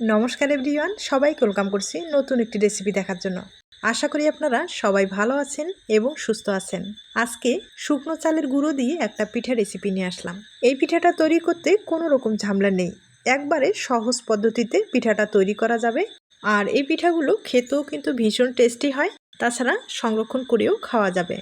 নমস্কার এভরিওয়ান, সবাইকে ওয়েলকাম করছি নতুন একটি রেসিপি দেখার জন্য। আশা করি আপনারা সবাই ভালো আছেন এবং সুস্থ আছেন। আজকে শুকনো চালের গুঁড়ো দিয়ে একটা পিঠা রেসিপি নিয়ে আসলাম। এই পিঠাটা তৈরি করতে কোনো রকম ঝামেলা নেই। একবারে সহজ পদ্ধতিতে পিঠাটা তৈরি করা যাবে। আর এই পিঠাগুলো খেতেও কিন্তু ভীষণ টেস্টি হয়, তাছাড়া সংরক্ষণ করেও খাওয়া যাবে।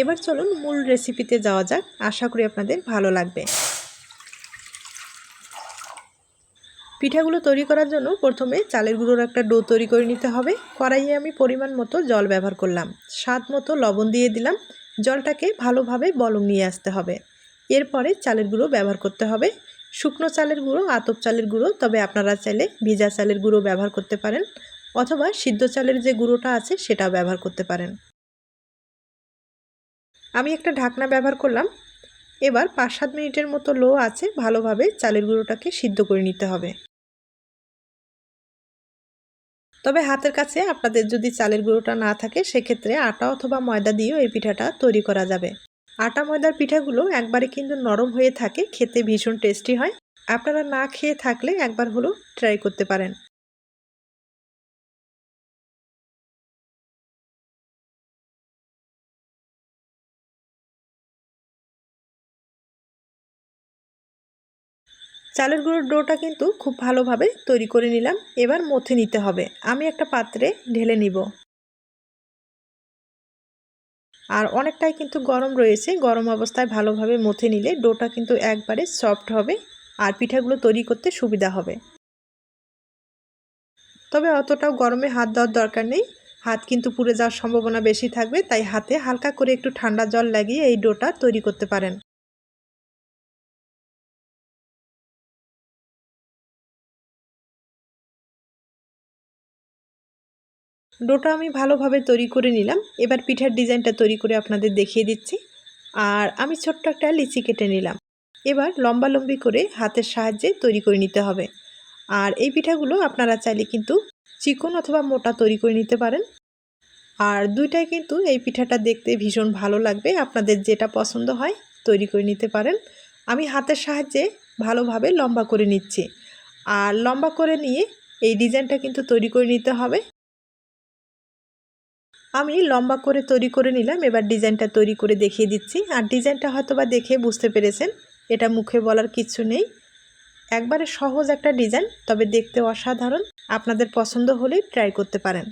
এবার চলুন মূল রেসিপিতে যাওয়া যাক। আশা করি আপনাদের ভালো লাগবে। পিঠাগুলো তৈরি করার জন্য প্রথমে চালের গুঁড়োর একটা ডো তৈরি করে নিতে হবে। কড়াইয়ে আমি পরিমাণ মতো জল ব্যবহার করলাম। স্বাদ মতো লবণ দিয়ে দিলাম। জলটাকে ভালোভাবে বলং নিয়ে আসতে হবে। এরপরে চালের গুঁড়ো ব্যবহার করতে হবে। শুকনো চালের গুঁড়ো, আতপ চালের গুঁড়ো, তবে আপনারা চাইলে ভিজা চালের গুঁড়ো ব্যবহার করতে পারেন। অথবা সিদ্ধ চালের যে গুঁড়োটা আছে সেটাও ব্যবহার করতে পারেন। আমি একটা ঢাকনা ব্যবহার করলাম। এবার পাঁচ সাত মিনিটের মতো লো আছে, ভালোভাবে চালের গুঁড়োটাকে সিদ্ধ করে নিতে হবে। তবে হাতের কাছে আপনাদের যদি চালের গুঁড়োটা না থাকে, সেক্ষেত্রে আটা অথবা ময়দা দিয়েও এই পিঠাটা তৈরি করা যাবে। আটা ময়দার পিঠাগুলো একবারে কিন্তু নরম হয়ে থাকে, খেতে ভীষণ টেস্টি হয়। আপনারা না খেয়ে থাকলে একবার হলো ট্রাই করতে পারেন। চালের গুঁড়োর ডোটা কিন্তু খুব ভালোভাবে তৈরি করে নিলাম। এবার মথে নিতে হবে। আমি একটা পাত্রে ঢেলে নিব। আর অনেকটাই কিন্তু গরম রয়েছে। গরম অবস্থায় ভালোভাবে মথে নিলে ডোটা কিন্তু একবারে সফট হবে আর পিঠাগুলো তৈরি করতে সুবিধা হবে। তবে অতটাও গরমে হাত দেওয়ার দরকার নেই। হাত কিন্তু পুড়ে যাওয়ার সম্ভাবনা বেশি থাকবে, তাই হাতে হালকা করে একটু ঠান্ডা জল লাগিয়ে এই ডোটা তৈরি করতে পারেন। ডোটা আমি ভালোভাবে তৈরি করে নিলাম। এবার পিঠার ডিজাইনটা তৈরি করে আপনাদের দেখিয়ে দিচ্ছি। আর আমি ছোট্ট একটা লিচি কেটে নিলাম। এবার লম্বা লম্বি করে হাতের সাহায্যে তৈরি করে নিতে হবে। আর এই পিঠাগুলো আপনারা চাইলে কিন্তু চিকন অথবা মোটা তৈরি করে নিতে পারেন। আর দুইটাই কিন্তু এই পিঠাটা দেখতে ভীষণ ভালো লাগবে। আপনাদের যেটা পছন্দ হয় তৈরি করে নিতে পারেন। আমি হাতের সাহায্যে ভালোভাবে লম্বা করে নিচ্ছি। আর লম্বা করে নিয়ে এই ডিজাইনটা কিন্তু তৈরি করে নিতে হবে। আমি লম্বা করে তৈরি করে নিলাম, এবার ডিজাইনটা তৈরি করে দেখিয়ে দিচ্ছি। আর ডিজাইনটা হয়তো বা দেখে বুঝতে পেরেছেন, এটা মুখে বলার কিছু নেই। একবারে সহজ একটা ডিজাইন, তবে দেখতে অসাধারণ। আপনাদের পছন্দ হলে ট্রাই করতে পারেন।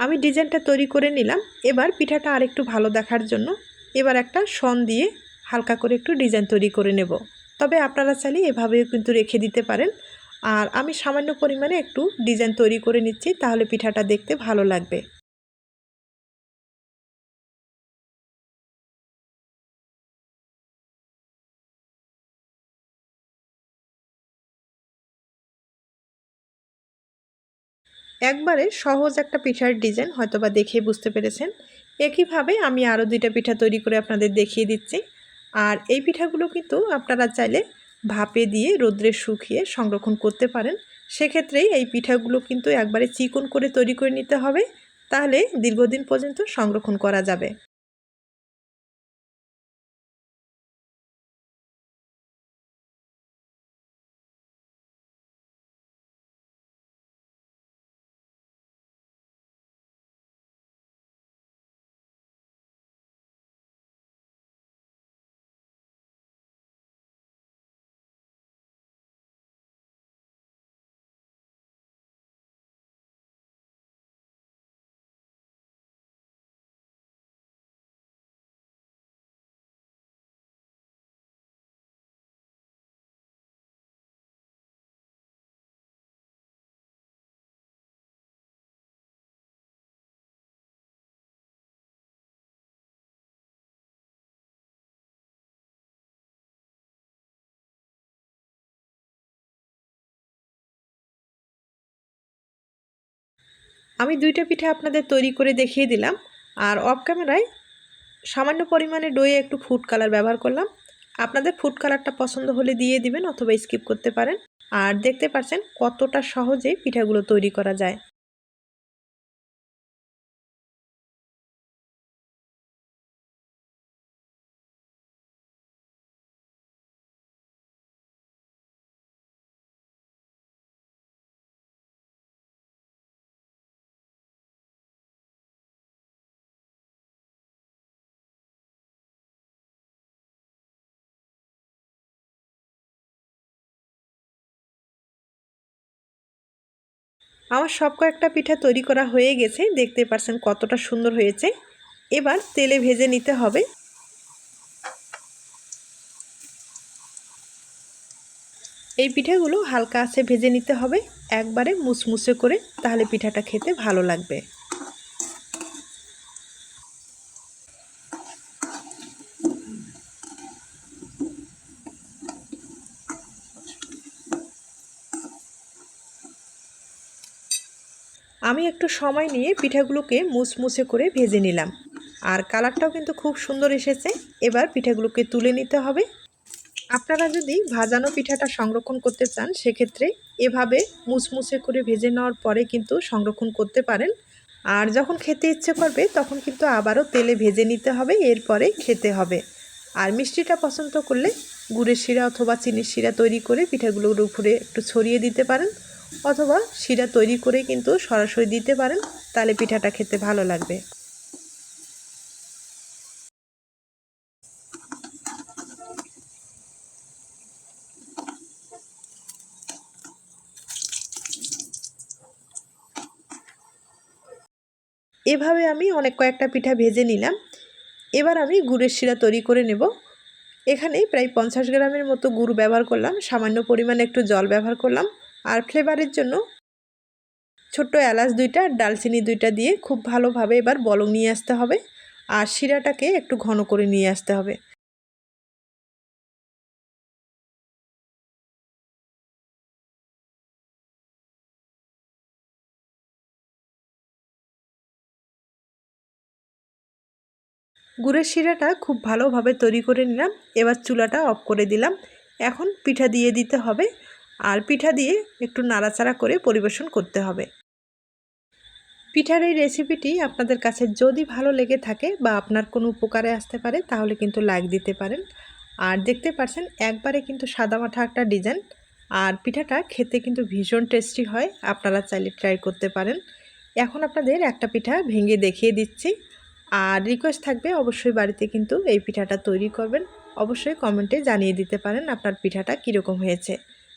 আমি ডিজাইনটা তৈরি করে নিলাম, এবার পিঠাটা আরেকটু ভালো দেখার জন্য। এবার একটা সন দিয়ে হালকা করে একটু ডিজাইন তৈরি করে নেব। তবে আপনারা চাইলে এভাবেও কিন্তু রেখে দিতে পারেন। আর আমি সামান্য পরিমাণে একটু ডিজাইন তৈরি করে নিচ্ছি, তাহলে পিঠাটা দেখতে ভালো লাগবে। একবারে সহজ একটা পিঠার ডিজাইন হয়তো বা দেখে বুঝতে পেরেছেন। একইভাবে আমি আরও দুইটা পিঠা তৈরি করে আপনাদের দেখিয়ে দিচ্ছি। আর এই পিঠাগুলো কিন্তু আপনারা চাইলে ভাপে দিয়ে রোদ্রে শুকিয়ে সংরক্ষণ করতে পারেন। সেক্ষেত্রেই এই পিঠাগুলো কিন্তু একবারে চিকন করে তৈরি করে নিতে হবে। তাহলে দীর্ঘদিন পর্যন্ত সংরক্ষণ করা যাবে। আমি দুইটা পিঠা আপনাদের তৈরি করে দেখিয়ে দিলাম। আর অফ ক্যামেরায় সামান্য পরিমাণে ডয়ে একটু ফুড কালার ব্যবহার করলাম। আপনাদের ফুড কালারটা পছন্দ হলে দিয়ে দিবেন অথবা স্কিপ করতে পারেন। আর দেখতে পাচ্ছেন কতটা সহজে পিঠাগুলো তৈরি করা যায়। আমার সব কয়েকটা পিঠা তৈরি করা হয়ে গেছে, দেখতে পারছেন কতটা সুন্দর হয়েছে। এবার তেলে ভেজে নিতে হবে। এই পিঠাগুলো হালকা আছে ভেজে নিতে হবে, একবারে মুসমুসে করে, তাহলে পিঠাটা খেতে ভালো লাগবে। আমি একটু সময় নিয়ে পিঠাগুলোকে মুসমুসে করে ভেজে নিলাম। আর কালারটাও কিন্তু খুব সুন্দর এসেছে। এবার পিঠাগুলোকে তুলে নিতে হবে। আপনারা যদি ভাজানো পিঠাটা সংরক্ষণ করতে চান, সেক্ষেত্রে এভাবে মুসমুসে করে ভেজে নেওয়ার পরে কিন্তু সংরক্ষণ করতে পারেন। আর যখন খেতে ইচ্ছে করবে, তখন কিন্তু আবারও তেলে ভেজে নিতে হবে, এরপরে খেতে হবে। আর মিষ্টিটা পছন্দ করলে গুড়ের শিরা অথবা চিনির শিরা তৈরি করে পিঠাগুলোর উপরে একটু ছড়িয়ে দিতে পারেন। অথবা শিরা তৈরি করে কিন্তু সরাসরি দিতে পারেন, তাহলে পিঠাটা খেতে ভালো লাগবে। এভাবে আমি অনেক কয়েকটা পিঠা ভেজে নিলাম। এবার আমি গুড়ের শিরা তৈরি করে নেব। এখানে প্রায় পঞ্চাশ গ্রামের মতো গুড় ব্যবহার করলাম, সামান্য পরিমাণে একটু জল ব্যবহার করলাম। আর ফ্লেভারের জন্য ছোট্ট এলাচ দুইটা, ডালচিনি দুইটা দিয়ে খুব ভালোভাবে এবার বলং নিয়ে আসতে হবে। আর শিরাটাকে একটু ঘন করে নিয়ে আসতে হবে। গুড়ের শিরাটা খুব ভালোভাবে তৈরি করে নিলাম। এবার চুলাটা অফ করে দিলাম। এখন পিঠা দিয়ে দিতে হবে। আর পিঠা দিয়ে একটু নাড়াচাড়া করে পরিবেশন করতে হবে। পিঠার এই রেসিপিটি আপনাদের কাছে যদি ভালো লেগে থাকে বা আপনার কোনো উপকারে আসতে পারে, তাহলে কিন্তু লাইক দিতে পারেন। আর দেখতে পাচ্ছেন একবারে কিন্তু সাদামাঠা একটা ডিজাইন আর পিঠাটা খেতে কিন্তু ভীষণ টেস্টি হয়, আপনারা চাইলে ট্রাই করতে পারেন। এখন আপনাদের একটা পিঠা ভেঙে দেখিয়ে দিচ্ছি। আর রিকোয়েস্ট থাকবে, অবশ্যই বাড়িতে কিন্তু এই পিঠাটা তৈরি করবেন। অবশ্যই কমেন্টে জানিয়ে দিতে পারেন আপনার পিঠাটা কীরকম হয়েছে।